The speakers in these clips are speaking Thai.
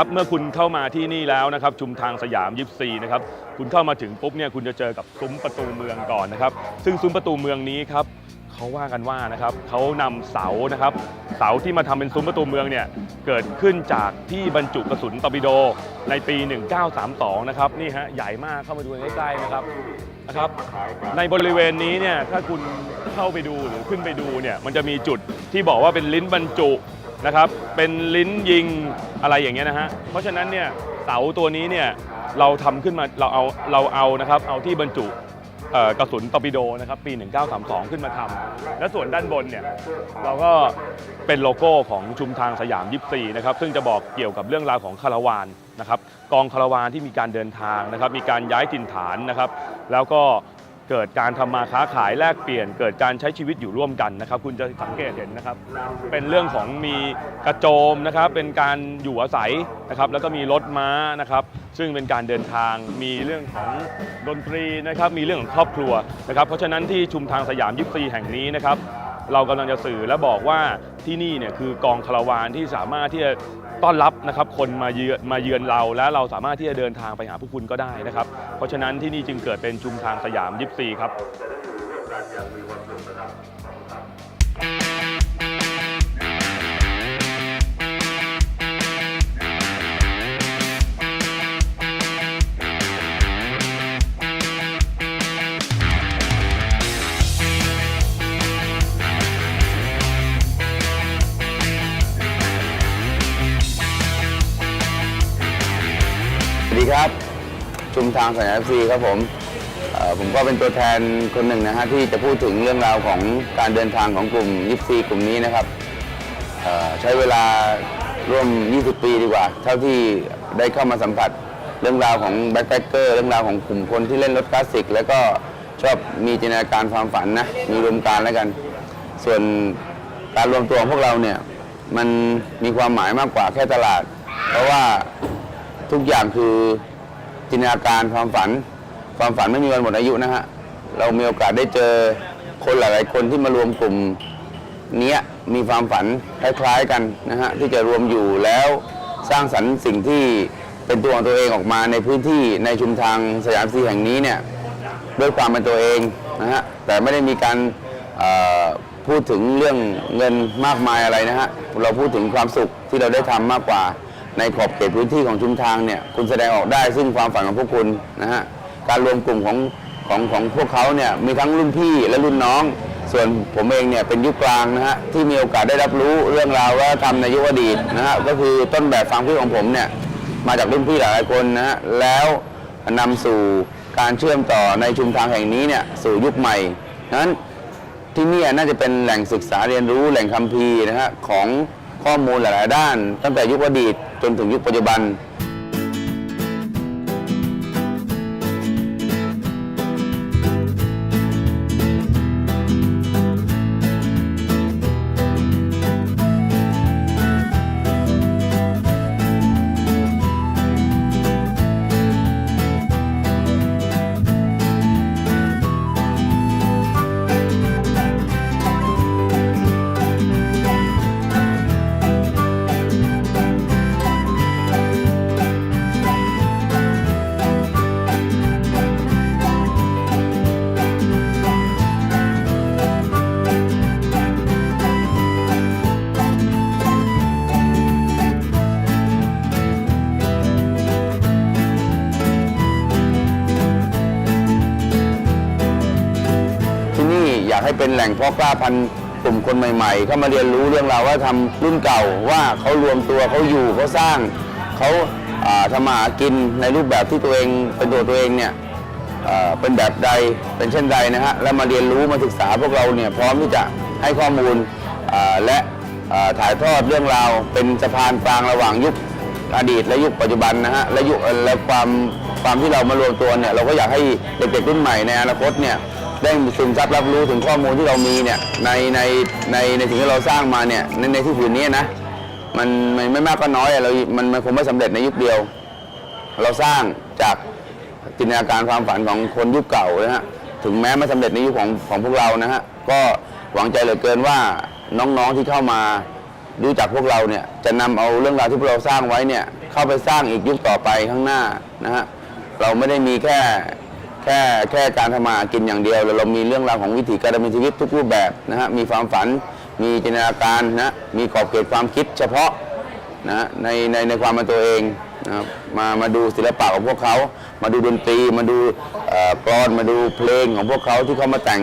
ครับเมื่อคุณเข้ามาที่นี่แล้วนะครับชุมทางสยามยิปซีนะครับคุณเข้ามาถึงปุ๊บเนี่ยคุณจะเจอกับซุ้มประตูเมืองก่อนนะครับ ซึ่งซุ้มประตูเมืองนี้ครับเขาว่ากันว่านะครับเขานำเสานะครับ เสาที่มาทำเป็นซุ้มประตูเมืองเนี่ยเกิดขึ้นจากที่บรรจุกระสุนตอร์ปิโดในปี 1932 นะครับนี่ฮะใหญ่มากเข้ามาดูใกล้ๆนะครับนะครับ ในบริเวณนี้เนี่ยถ้าคุณเข้าไปดูหรือขึ้นไปดูเนี่ยมันจะมีจุดที่บอกว่าเป็นลิ้นบรรจุ นะครับเป็นลิ้นยิงอะไรอย่างเงี้ยนะฮะเพราะฉะนั้นเนี่ยเสาตัวนี้เนี่ยเราทำขึ้นมาเราเอาเราเอานะครับเอาที่บรรจุกระสุนตอร์ปิโดนะครับปี 1932 ขึ้นมาทำและส่วนด้านบนเนี่ยเราก็เป็นโลโก้ของชุมทางสยามยิปซีนะครับซึ่งจะบอกเกี่ยวกับเรื่องราวของคาราวานนะครับกองคาราวานที่มีการเดินทางนะครับมีการย้ายถิ่นฐานนะครับแล้วก็ เกิดการทำมาค้าขายแลกเปลี่ยน เกิดการใช้ชีวิตอยู่ร่วมกันนะครับ คุณจะสังเกตเห็นนะครับ เป็นเรื่องของมีกระโจมนะครับ เป็นการอยู่อาศัยนะครับ แล้วก็มีรถม้านะครับ ซึ่งเป็นการเดินทาง มีเรื่องของดนตรีนะครับ มีเรื่องของครอบครัวนะครับ เพราะฉะนั้นที่ชุมทางสยามยิปซีแห่งนี้นะครับเรากำลังจะสื่อและบอกว่าที่นี่เนี่ยคือกองคาราวานที่สามารถที่จะ ต้อนรับนะครับคนมาเยือนมาเยือนเรา และเราสามารถที่จะเดินทางไปหาผู้คุณก็ได้นะครับ เพราะฉะนั้นที่นี่จึงเกิดเป็นชุมทางสยามยิปซีครับ ชุมทางสยามซีครับผมผมก็เป็นตัวแทนคนหนึ่งนะฮะที่จะพูดถึงเรื่องราวของการเดินทางของกลุ่มยิปซีกลุ่มนี้นะครับใช้เวลาร่วม 20 ปีดีกว่า เท่าที่ได้เข้ามาสัมผัสเรื่องราวของแบ็คแพคเกอร์เรื่องราวของกลุ่มคนที่เล่นรถคลาสสิก แล้วก็ชอบมีจินตนาการความฝันนะมีรวมการแล้วกัน ส่วนการรวมตัวของพวกเราเนี่ยมันมีความหมายมากกว่าแค่ตลาด เพราะว่าทุกอย่างคือ จินตนาการความฝัน ความฝันไม่มีวันหมดอายุนะฮะเรามีโอกาสได้เจอคนหลาย ๆ คนที่มารวมกลุ่มเนี้ยมีความฝันคล้ายๆกันนะฮะที่จะรวมอยู่แล้วสร้างสรรค์สิ่งที่เป็นตัวของตัวเองออกมาในพื้นที่ในชุมทางสยามซีแห่งนี้เนี่ยด้วยความเป็นตัวเองนะฮะแต่ไม่ได้มีการพูดถึงเรื่องเงินมากมายอะไรนะฮะเราพูดถึงความสุขที่เราได้ทำมากกว่า ในขอบเขตพื้นที่ของชุมทางเนี่ยคุณแสดงออกได้ซึ่งความฝันของพวกคุณนะฮะการรวมกลุ่มของของของพวกเขาเนี่ยมีทั้งรุ่นพี่และรุ่นน้อง ส่วนผมเองเนี่ยเป็นยุคกลางนะฮะที่มีโอกาสได้รับรู้เรื่องราวว่าทำในยุคอดีตนะฮะก็คือต้นแบบฟังพี่ของผมเนี่ยมาจากรุ่นพี่หลายคนนะฮะแล้วนำสู่การเชื่อมต่อในชุมทางแห่งนี้เนี่ยสู่ยุคใหม่นั้นที่นี่น่าจะเป็นแหล่งศึกษาเรียนรู้แหล่งคัมภีร์นะฮะของข้อมูลหลาย ๆ ด้าน ตั้งแต่ยุคอดีต จนถึงยุคปัจจุบัน ให้เป็นแหล่งเพาะกล้าพันธุ์กลุ่มคนใหม่ ๆ เข้ามาเรียนรู้เรื่องราวว่าทำรุ่นเก่าว่าเขารวมตัวเขาอยู่เขาสร้างเขาทำมาหากินในรูปแบบที่ตัวเองเป็นตัวตัวเองเนี่ยเป็นแบบใดเป็นเช่นใดนะฮะแล้วมาเรียนรู้มาศึกษาพวกเราเนี่ยพร้อมที่จะให้ข้อมูลและถ่ายทอดเรื่องราว เป็นสะพานกลางระหว่างยุคอดีตและยุคปัจจุบันนะฮะและยุคและความความที่เรามารวมตัวเนี่ยเราก็อยากให้เด็กๆรุ่นใหม่ในอนาคตเนี่ย ได้ซึมซับรับรู้ถึงข้อมูลที่เรามีเนี่ยในในในในสิ่งที่เราสร้างมาเนี่ยในในที่ผืนนี้นะมันมันไม่มากก็น้อยอะเรา มันมันคงไม่สำเร็จในยุคเดียว เราสร้างจากจินตนาการความฝันของคนยุคเก่านะฮะถึงแม้ไม่สำเร็จในยุคของของพวกเรานะฮะก็หวังใจเหลือเกินว่าน้องๆที่เข้ามารู้จักพวกเราเนี่ยจะนำเอาเรื่องราวที่พวกเราสร้างไว้เนี่ยเข้าไปสร้างอีกยุคต่อไปข้างหน้านะฮะเราไม่ได้มีแค่ แค่แค่การทำมาหากินอย่างเดียวเรามีเรื่องราวของวิถีการดำเนินชีวิตทุกรูปแบบนะฮะมีความฝันมีจินตนาการนะมีขอบเขตความคิดเฉพาะนะในในในความเป็นตัวเองนะครับมามาดูศิลปะของพวกเขา มาดูดนตรีมาดูเอ่อกลอนมาดูเพลงของพวกเขาที่เขามาแต่ง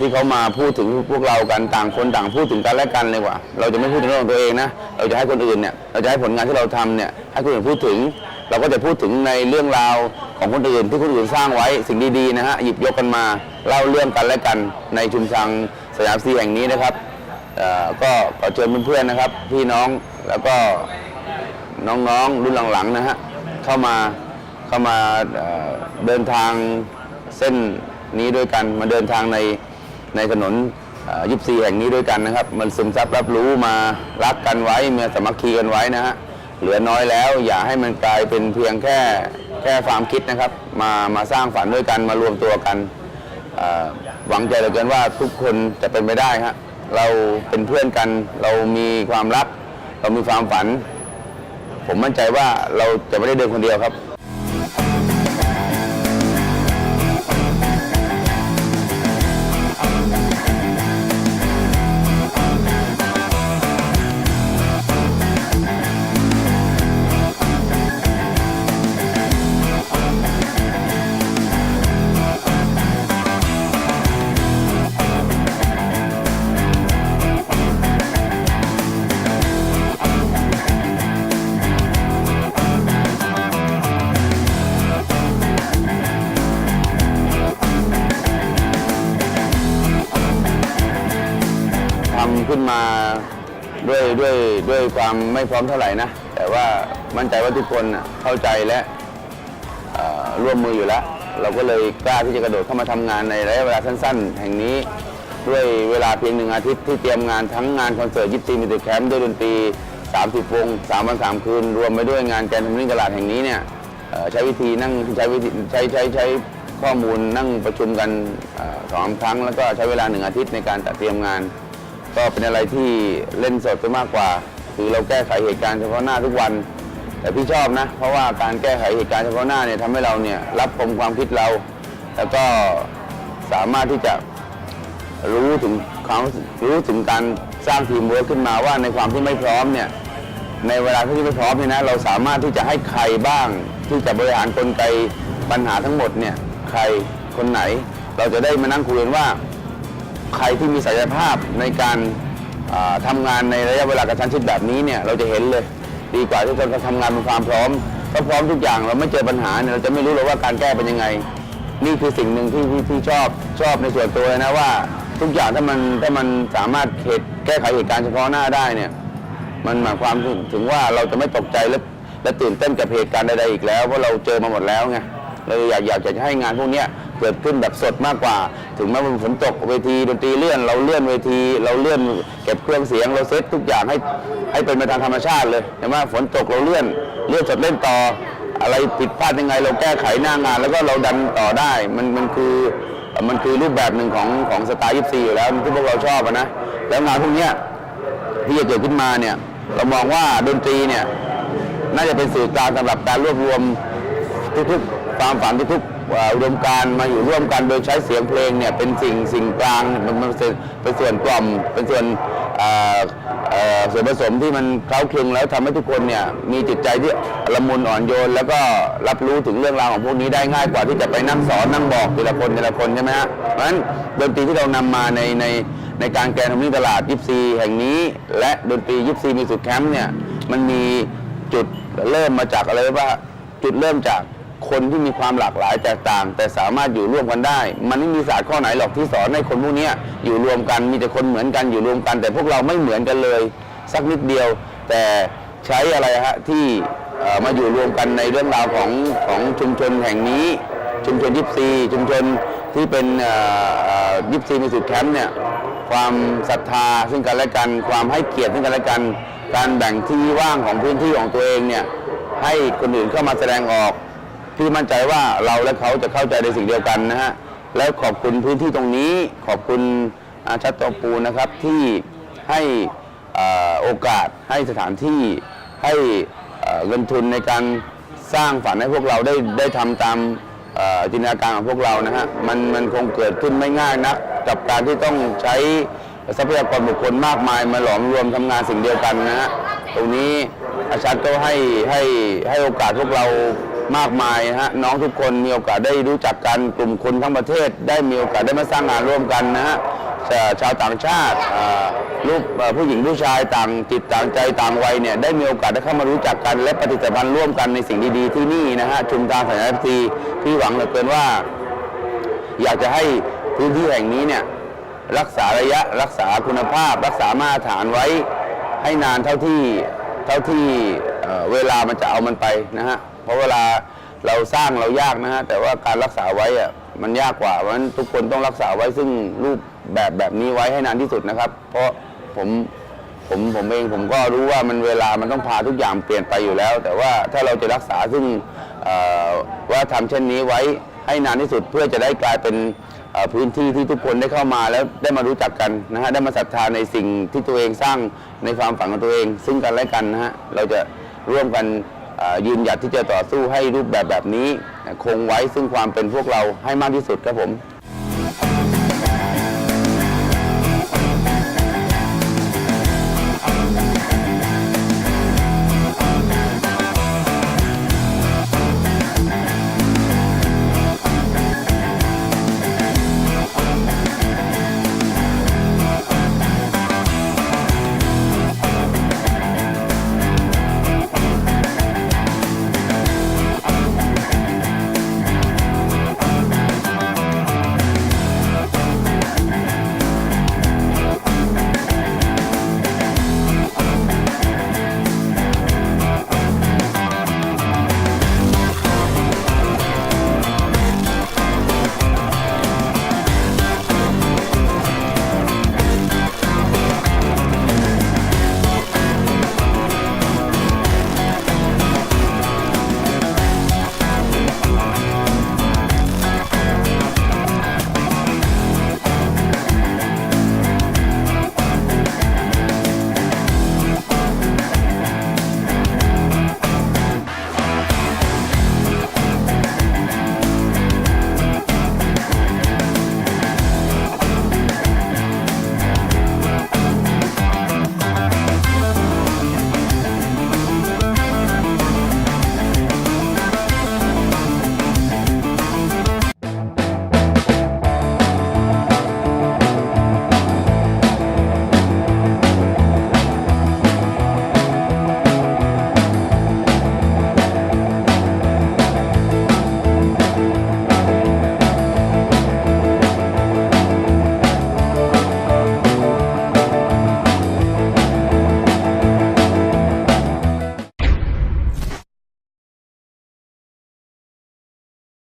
ที่เขามาพูดถึงพวกเรากันต่างคนต่างพูดถึงกันและกันเลยว่า เราจะไม่พูดถึงเรื่องของตัวเองนะเราจะให้คนอื่นเนี่ยเราจะให้ผลงานที่เราทำเนี่ยให้คนอื่นพูดถึง เราก็จะพูดถึงในเรื่องราวของคนอื่น ที่คนอื่นสร้างไว้สิ่งดีๆนะฮะหยิบยกกันมาเล่าเรื่องกันและกันในชุมชนสยามซีแห่งนี้นะครับก็ขอเชิญเพื่อนๆนะครับ พี่น้องแล้วก็น้องๆรุ่นหลังๆนะฮะเข้ามาเข้ามาเดินทางเส้นนี้ด้วยกันมาเดินทางในในถนนยิบซีแห่งนี้ด้วยกันนะครับ มันซึมซับรับรู้มารักกันไว้มาสามัคคีกันไว้นะฮะ เหลือน้อยแล้ว อย่าให้มันกลายเป็นเพียงแค่แค่ความคิดนะครับ มามาสร้างฝันด้วยกันมารวมตัวกันหวังใจเหลือเกินว่าทุกคนจะเป็นไปได้ฮะเราเป็นเพื่อนกันเรามีความรัก เรามีความฝัน ผมมั่นใจว่าเราจะไม่ได้เดินคนเดียวครับ ความไม่พร้อมเท่าไหร่นะ แต่ว่ามั่นใจว่าทุกคนเข้าใจและร่วมมืออยู่แล้ว เราก็เลยกล้าที่จะกระโดดเข้ามาทำงานในระยะเวลาสั้น ๆ แห่งนี้ด้วยเวลาเพียงหนึ่งอาทิตย์ที่เตรียมงานทั้งงานคอนเสิร์ตยิปซีมิวสิกแคมป์ด้วยดนตรี 30 วง 3 วัน 3 คืน รวมไปด้วยงานแกนทำนิ่งตลาดแห่งนี้เนี่ยใช้วิธีนั่งใช้วิธีใช้ใช้ใช้ข้อมูลนั่งประชุมกันสองครั้ง แล้วก็ใช้เวลาหนึ่งอาทิตย์ในการจัดเตรียมงาน ก็เป็นอะไรที่เล่นสดไปมากกว่า คือเราแก้ไขเหตุการณ์เฉพาะหน้าทุกวัน แต่พี่ชอบนะ เพราะว่าการแก้ไขเหตุการณ์เฉพาะหน้าเนี่ยทำให้เราเนี่ยรับปมความคิดเรา แล้วก็สามารถที่จะรู้ถึงความรู้ถึงการสร้างทีมเวิร์คขึ้นมาว่าในความที่ไม่พร้อมเนี่ยในเวลาที่ไม่พร้อมเนี่ยนะเราสามารถที่จะให้ใครบ้าง ที่จะบริหารกลไกปัญหาทั้งหมดเนี่ยใครคนไหน เราจะได้มานั่งคุยกันว่า ใครที่มีศักยภาพในการ ทำางานในระยะเวลากระชั้นชิดแบบนี้เนี่ยเราจะเห็นเลยดีกว่าที่เราจะทำงานเป็นความพร้อมถ้าพร้อมทุกอย่างเราไม่เจอปัญหาเนี่ยเราจะไม่รู้เลยว่าการแก้เป็นยังไง นี่คือสิ่งหนึ่งที่ที่ที่ชอบชอบในส่วนตัวเลยนะว่า ทุกอย่างถ้ามันถ้ามันสามารถเหตุแก้ไขเหตุการณ์เฉพาะหน้าได้เนี่ยมันหมายความถึงถึงว่าเราจะไม่ตกใจและและตื่นเต้นกับเหตุการณ์ใดๆอีกแล้วเพราะเราเจอมาหมดแล้วไงเลยอยากอยากจะให้งานพวกเนี้ย เกิดขึ้นแบบสดมากกว่า ถึงแม้ว่าฝนตกเวทีดนตรีเลื่อน เราเลื่อนเวที เราเลื่อนเก็บเครื่องเสียงเราเซตทุกอย่างให้ให้เป็นไปตามธรรมชาติเลยเห็นไหมฝนตกเราเลื่อนเลื่อนสดเล่นต่อ อะไรผิดพลาดยังไง เราแก้ไขหน้างาน แล้วก็เราดันต่อได้มันมันคือมันคือรูปแบบหนึ่งของของสไตล์ยิปซีอยู่แล้วที่พวกเราชอบนะแล้วงานพวกนี้ที่จะเกิดขึ้นมาเนี่ยเรามองว่าดนตรีเนี่ยน่าจะเป็นสื่อกลางสำหรับการรวบรวมทุกๆความฝันทุกๆ อ่ออุดมการมาอยู่ร่วมกันโดยใช้เสียงเพลงเนี่ยเป็นสิ่งสิ่งกลางมันมันเป็นเป็นส่วนกล่อมเป็นส่วนเอ่อเอ่อส่วนผสมที่มันเคล้าคลึงแล้วทำให้ทุกคนเนี่ยมีจิตใจที่ละมุนอ่อนโยน แล้วก็รับรู้ถึงเรื่องราวของพวกนี้ได้ง่ายกว่าที่จะไปนั่งสอนนั่งบอกทีละคนทีละคนใช่ไหมฮะเพราะฉะนั้นดนตรีที่เรานำมาในในในการแกนทำนิ่งตลาดยิปซีแห่งนี้ และดนตรียิปซีมิสิกแคมป์เนี่ยมันมีจุดเริ่มมาจากอะไรว่าจุดเริ่มจาก คนที่มีความหลากหลายแตกต่าง แต่สามารถอยู่ร่วมกันได้ มันไม่มีศาสตร์ข้อไหนหรอกที่สอนให้คนพวกนี้อยู่รวมกันมีแต่คนเหมือนกันอยู่รวมกัน แต่พวกเราไม่เหมือนกันเลย สักนิดเดียว แต่ใช้อะไรฮะที่มาอยู่รวมกันในเรื่องราวของของชุมชนแห่งนี้ ชุมชนยิปซีชุมชนที่เป็นยิปซีมิสิกแคมป์เนี่ยความศรัทธาซึ่งกันและกัน ความให้เกียรติซึ่งกันและกัน การแบ่งที่ว่างของพื้นที่ของตัวเองเนี่ยให้คนอื่นเข้ามาแสดงออก พี่มั่นใจว่าเราและเขาจะเข้าใจในสิ่งเดียวกันนะฮะแล้วขอบคุณพื้นที่ตรงนี้ขอบคุณอาชัดตโตปูนะครับที่ให้อโอกาสให้สถานที่ให้เงินทุนในการสร้างฝันให้พวกเราได้ได้ทำตามจินตนาการของพวกเรานะฮะมันมันคงเกิดขึ้นไม่ง่ายนะกับการที่ต้องใช้ทรัพยากรบุคคลมากมายมาหลอมรวมทำงานสิ่งเดียวกันนะฮะตรงนี้อาจารย์ก็ให้ให้ให้โอกาสพวกเรา มากมายนะฮะน้องทุกคนมีโอกาสได้รู้จักกันกลุ่มคนทั้งประเทศ ได้มีโอกาสได้มาสร้างงานร่วมกันนะฮะชาวต่างชาติลูกผู้หญิงผู้ชายต่างจิตต่างใจต่างวัยเนี่ยได้มีโอกาสได้เข้ามารู้จักกัน และปฏิสัมพันธ์ร่วมกันในสิ่งดีๆที่นี่นะฮะชุมทางสายเอฟซีที่หวังเหลือเกินว่า อยากจะให้พื้นที่แห่งนี้เนี่ยรักษาระยะรักษาคุณภาพ รักษามาตรฐานไว้ให้นานเท่าที่เท่าที่เวลามันจะเอามันไปนะฮะ เพราะเวลาเราสร้างเรายากนะฮะแต่ว่าการรักษาไว้อะมันยากกว่าเพราะฉะนั้นทุกคนต้องรักษาไว้ซึ่งรูปแบบแบบนี้ไว้ให้นานที่สุดนะครับ เพราะผมผมผมเองผมก็รู้ว่ามันเวลามันต้องพาทุกอย่างเปลี่ยนไปอยู่แล้ว แต่ว่าถ้าเราจะรักษาซึ่งว่าทำเช่นนี้ไว้ให้นานที่สุดเพื่อจะได้กลายเป็นพื้นที่ที่ทุกคนได้เข้ามาแล้วได้มารู้จักกันนะฮะได้มาศรัทธาในสิ่งที่ตัวเองสร้างในความฝันของตัวเอง ซึ่งกันและกันนะฮะเราจะร่วมกัน ยืนหยัดที่จะต่อสู้ให้รูปแบบแบบนี้คงไว้ซึ่งความเป็นพวกเราให้มากที่สุดครับผม